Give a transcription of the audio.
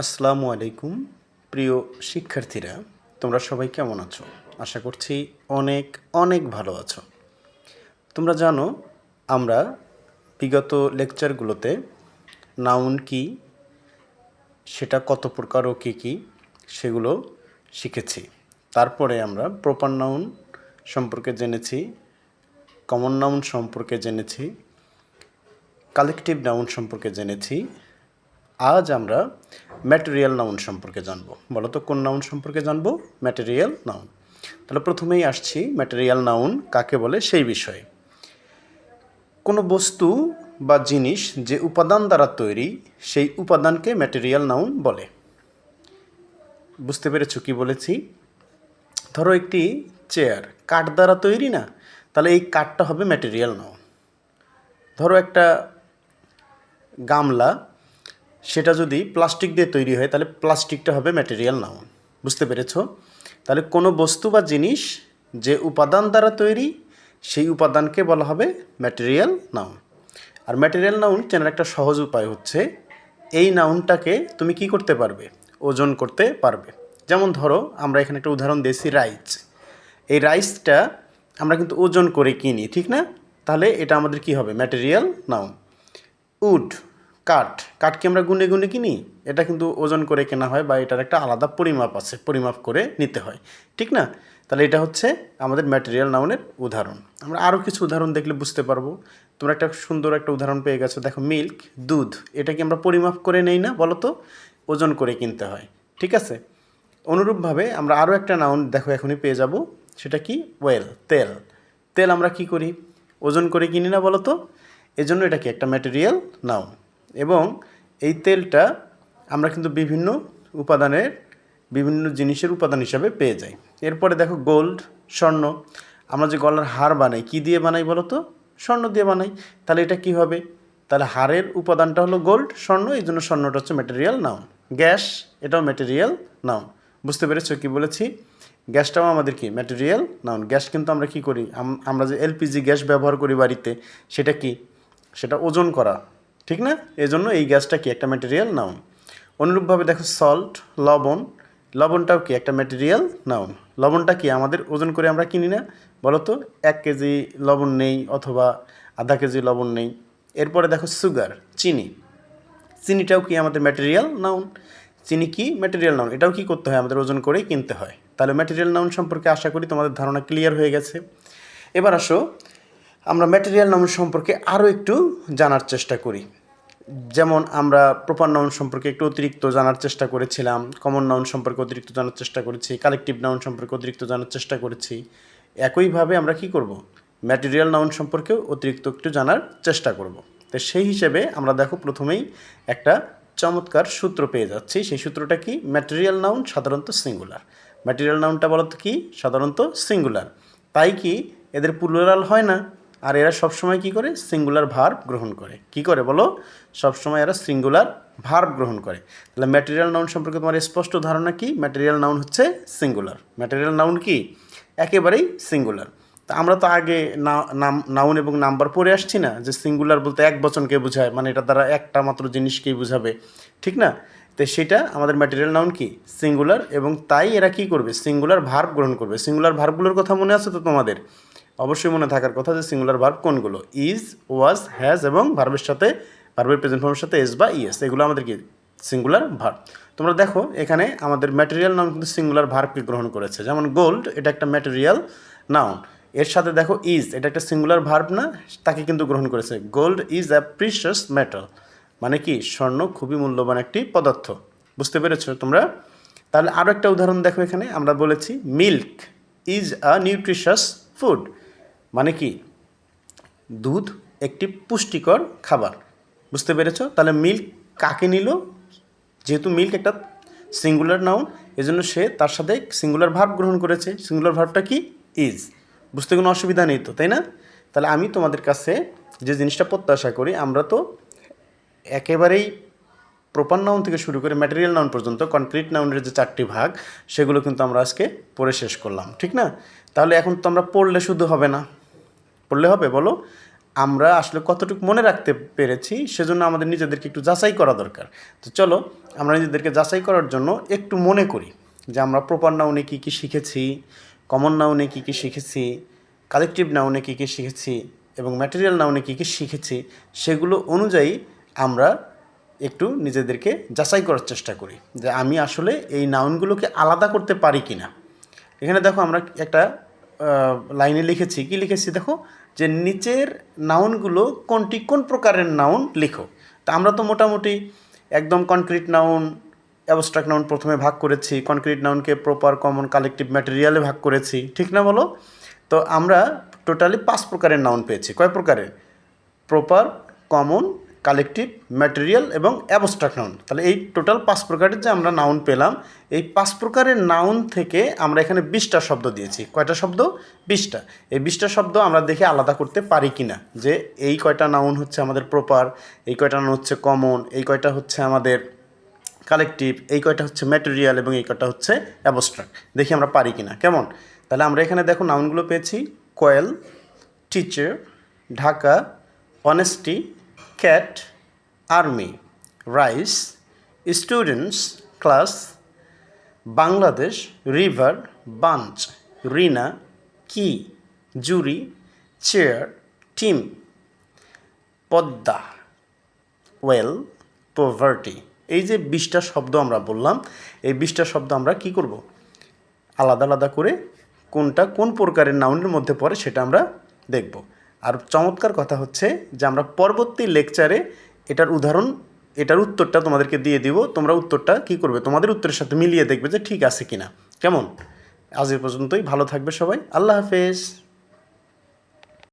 আসসালামু আলাইকুম, প্রিয় শিক্ষার্থীরা, তোমরা সবাই কেমন আছো? আশা করছি অনেক অনেক ভালো আছো। তোমরা জানো, আমরা বিগত লেকচারগুলোতে নাউন কি, সেটা কত প্রকার ও কী কী, সেগুলো শিখেছি। তারপরে আমরা প্রপার নাউন সম্পর্কে জেনেছি কমন নাউন সম্পর্কে জেনেছি কালেকটিভ নাউন সম্পর্কে জেনেছি আজ আমরা ম্যাটেরিয়াল নাউন সম্পর্কে জানব। বলো তো কোন নাউন সম্পর্কে জানব? ম্যাটেরিয়াল নাউন তাহলে প্রথমেই আসছি ম্যাটেরিয়াল নাউন কাকে বলে সেই বিষয়ে। কোনো বস্তু বা জিনিস যে উপাদান দ্বারা তৈরি, সেই উপাদানকে ম্যাটেরিয়াল নাউন বলে। বুঝতে পেরেছ কি বলেছি? ধরো একটি চেয়ার কাঠ দ্বারা তৈরি না? তাহলে এই কাঠটা হবে ম্যাটেরিয়াল নাউন ধরো একটা গামলা সেটা যদি প্লাস্টিক দিয়ে তৈরি হয়, তাহলে প্লাস্টিকটা হবে ম্যাটেরিয়াল নাউন বুঝতে পেরেছ? তাহলে কোনো বস্তু বা জিনিস যে উপাদান দ্বারা তৈরি, সেই উপাদানকে বলা হবে ম্যাটেরিয়াল নাউন আর ম্যাটেরিয়াল নাউন চেনার একটা সহজ উপায় হচ্ছে, এই নাউনটাকে তুমি কি করতে পারবে? ওজন করতে পারবে। যেমন ধরো, আমরা এখানে একটা উদাহরণ দিয়েছি রাইস এই রাইসটা আমরা কিন্তু ওজন করে কিনি, ঠিক না? তাহলে এটা আমাদের কি হবে? Material noun wood. কাঠ কাঠ কি আমরা গুনে গুনে কিনি? এটা কিন্তু ওজন করে কেনা হয় বা এটার একটা আলাদা পরিমাপ আছে, পরিমাপ করে নিতে হয়, ঠিক না? তাহলে এটা হচ্ছে আমাদের ম্যাটেরিয়াল নাউনের উদাহরণ। আমরা আরও কিছু উদাহরণ দেখলে বুঝতে পারব। তোমরা একটা সুন্দর একটা উদাহরণ পেয়ে গেছো, দেখো মিল্ক দুধ, এটা কি আমরা পরিমাপ করে নেই না বলো তো ওজন করে কিনতে হয়, ঠিক আছে? অনুরূপভাবে আমরা আরও একটা নাউন দেখো এখনই পেয়ে যাব, সেটা কি? ওয়েল তেল। তেল আমরা কি করি? ওজন করে কিনি না বলো তো এজন্য এটা কি একটা ম্যাটেরিয়াল নাউন এবং এই তেলটা আমরা কিন্তু বিভিন্ন উপাদানের, বিভিন্ন জিনিসের উপাদান হিসাবে পেয়ে যাই। এরপরে দেখো গোল্ড, স্বর্ণ। আমরা যে গলার হার বানাই, কি দিয়ে বানাই বলো তো? স্বর্ণ দিয়ে বানাই। তাহলে এটা কি হবে? তাহলে হারের উপাদানটা হলো গোল্ড, স্বর্ণ, এই জন্য স্বর্ণটা হচ্ছে ম্যাটেরিয়াল নাউন গ্যাস, এটাও ম্যাটেরিয়াল নাউন বুঝতে পেরেছ কি বলেছি? গ্যাসটাও আমাদের কি? ম্যাটেরিয়াল নাউন গ্যাস কিন্তু আমরা কি করি? আম- আমরা যে এলপিজি গ্যাস ব্যবহার করি বাড়িতে, সেটা কি? সেটা ওজন করা। ঠিক না? এজন্য এই গ্যাসটা কি একটা ম্যাটেরিয়াল নাউন অনুরূপভাবে দেখো সল্ট লবণ। লবণটাও কি একটা ম্যাটেরিয়াল নাউন লবণটা কি আমাদের ওজন করে আমরা কিনি না? বলো তো এক কেজি লবণ নেই অথবা আধা কেজি লবণ নেই। এরপরে দেখো সুগার চিনি। চিনিটাও কি আমাদের ম্যাটেরিয়াল নাউন চিনি কি ম্যাটেরিয়াল নাউন এটাও কি করতে হয়? আমাদের ওজন করেই কিনতে হয়। তাহলে ম্যাটেরিয়াল নাউন সম্পর্কে আশা করি তোমাদের ধারণা ক্লিয়ার হয়ে গেছে। এবার আসো, আমরা ম্যাটেরিয়াল নাউন সম্পর্কে আরও একটু জানার চেষ্টা করি। যেমন আমরা প্রপার নাউন সম্পর্কে একটু অতিরিক্ত জানার চেষ্টা করেছিলাম কমন নাউন সম্পর্কে অতিরিক্ত জানার চেষ্টা করেছি কালেকটিভ নাউন সম্পর্কে অতিরিক্ত জানার চেষ্টা করেছি, একইভাবে আমরা কি করব? ম্যাটেরিয়াল নাউন সম্পর্কেও অতিরিক্ত একটু জানার চেষ্টা করব। তো সেই হিসেবে আমরা দেখো প্রথমেই একটা চমৎকার সূত্র পেয়ে যাচ্ছি, সেই সূত্রটা কি? ম্যাটেরিয়াল নাউন সাধারণত সিঙ্গুলার ম্যাটেরিয়াল নাউনটা বলতো কি? সাধারণত সিঙ্গুলার তাই কি? এদের প্লুরাল হয় না। আর এরা সবসময় কি করে? সিঙ্গুলার ভার্ব গ্রহণ করে। কি করে বলো? সবসময় এরা সিঙ্গুলার ভার্ব গ্রহণ করে। তাহলে ম্যাটেরিয়াল নাউন সম্পর্কে তোমার স্পষ্ট ধারণা কি? ম্যাটেরিয়াল নাউন হচ্ছে সিঙ্গুলার ম্যাটেরিয়াল নাউন কি? একেবারেই সিঙ্গুলার তা আমরা তো আগে নাম নাউন এবং নাম্বার পড়ে আসছি না। যে সিঙ্গুলার বলতে এক বচনকে বোঝায় মানে এটা দ্বারা একটা মাত্র জিনিসকেই বোঝাবে। ঠিক না? তো সেটা আমাদের ম্যাটেরিয়াল নাউন কি? সিঙ্গুলার এবং তাই এরা কি করবে? সিঙ্গুলার ভার্ব গ্রহণ করবে। সিঙ্গুলার ভার্বগুলোর কথা মনে আছে তো তোমাদের? অবশ্যই মনে থাকার কথা যে সিঙ্গুলার ভার্ব কোনগুলো? ইজ ওয়াজ হ্যাজ এবং ভার্বের সাথে ভার্বের প্রেজেন্ট ফর্মের সাথে এস বা ইএস এগুলো আমাদের কি? সিঙ্গুলার ভার্ব তোমরা দেখো, এখানে আমাদের ম্যাটেরিয়াল নাম কিন্তু সিঙ্গুলার ভার্বকে গ্রহণ করেছে। যেমন গোল্ড এটা একটা ম্যাটেরিয়াল নাউন এর সাথে দেখো ইজ এটা একটা সিঙ্গুলার ভার্ব না, তাকে কিন্তু গ্রহণ করেছে। Gold is a precious metal মানে কি? স্বর্ণ খুবই মূল্যবান একটি পদার্থ। বুঝতে পেরেছ তোমরা? তাহলে আরও একটা উদাহরণ দেখো এখানে, আমরা বলেছি milk is a nutritious food মানে কি? দুধ একটি পুষ্টিকর খাবার। বুঝতে পেরেছ? তাহলে মিল্ক কাকে নিল? যেহেতু মিল্ক একটা সিঙ্গুলার নাউন এজন্য সে তার সাথে সিঙ্গুলার ভার্ব গ্রহণ করেছে। সিঙ্গুলার ভার্বটা কি? ইজ বুঝতে কোনো অসুবিধা নেই তো, তাই না? তাহলে আমি তোমাদের কাছে যে জিনিসটা প্রত্যাশা করি, আমরা তো একেবারেই প্রপার নাউন থেকে শুরু করে ম্যাটেরিয়াল নাউন পর্যন্ত কনক্রিট নাউনের যে চারটি ভাগ, সেগুলো কিন্তু আমরা আজকে পড়ে শেষ করলাম, ঠিক না? তাহলে এখন তো আমরা পড়লে শুধু হবে না। পড়লে হবে, বলো? আমরা আসলে কতটুকু মনে রাখতে পেরেছি সেজন্য আমাদের নিজেদেরকে একটু যাচাই করা দরকার। তো চলো, আমরা নিজেদেরকে যাচাই করার জন্য একটু মনে করি যে আমরা প্রপার নাউনে কী কী শিখেছি কমন নাউনে কী কী শিখেছি কালেকটিভ নাউনে কী কী শিখেছি এবং ম্যাটেরিয়াল নাউনে কী কী শিখেছি সেগুলো অনুযায়ী আমরা একটু নিজেদেরকে যাচাই করার চেষ্টা করি যে আমি আসলে এই নাউনগুলোকে আলাদা করতে পারি কি না এখানে দেখো আমরা একটা লাইনে লিখেছি। কি লিখেছি দেখো? যে নিচের নাউনগুলো কোনটি, কোন প্রকারের নাউন লিখো। তা আমরা তো মোটামুটি একদম কনক্রিট নাউন অ্যাবস্ট্রাক্ট নাউন প্রথমে ভাগ করেছি। কনক্রিট নাউনকে প্রপার কমন কালেকটিভ ম্যাটেরিয়ালে ভাগ করেছি। ঠিক না বলো? তো আমরা টোটালি পাঁচ প্রকারের নাউন পেয়েছি। কয় প্রকারের? প্রপার কমন কালেকটিভ, ম্যাটেরিয়াল এবং অ্যাবস্ট্রাক্ট নাউন। তাহলে এই টোটাল পাঁচ প্রকারের যে আমরা নাউন পেলাম, এই পাঁচ প্রকারের নাউন থেকে আমরা এখানে বিশটা শব্দ দিয়েছি। কয়টা শব্দ? বিশটা। এই বিশটা শব্দ আমরা দেখে আলাদা করতে পারি কি না যে এই কয়টা নাউন হচ্ছে আমাদের প্রপার, এই কয়টা নাউন হচ্ছে কমন, এই কয়টা হচ্ছে আমাদের কালেকটিভ, এই কয়টা হচ্ছে ম্যাটেরিয়াল এবং এই কয়টা হচ্ছে অ্যাবস্ট্রাক্ট। দেখি আমরা পারি কিনা। কেমন? তাহলে আমরা এখানে দেখো নাউনগুলো পেয়েছি। Koel, teacher, Dhaka honesty cat army rice students class Bangladesh river bunch Rina কি jury chair team Padma. Well poverty এই যে বিশটা শব্দ আমরা বললাম, এই বিশটা শব্দ আমরা কি করব? আলাদা আলাদা করে কোনটা কোন প্রকারের নাউনের মধ্যে পড়ে সেটা আমরা দেখব। আর চমৎকার কথা হচ্ছে যে আমরা পরবর্তী লেকচারে এটার উদাহরণ, এটার উত্তরটা তোমাদেরকে দিয়ে দিব, তোমরা উত্তরটা কি করবে, তোমাদের উত্তরের সাথে মিলিয়ে দেখবে যে ঠিক আছে কিনা। কেমন? আজ এ পর্যন্তই, ভালো থাকবে সবাই, আল্লাহ হাফেজ।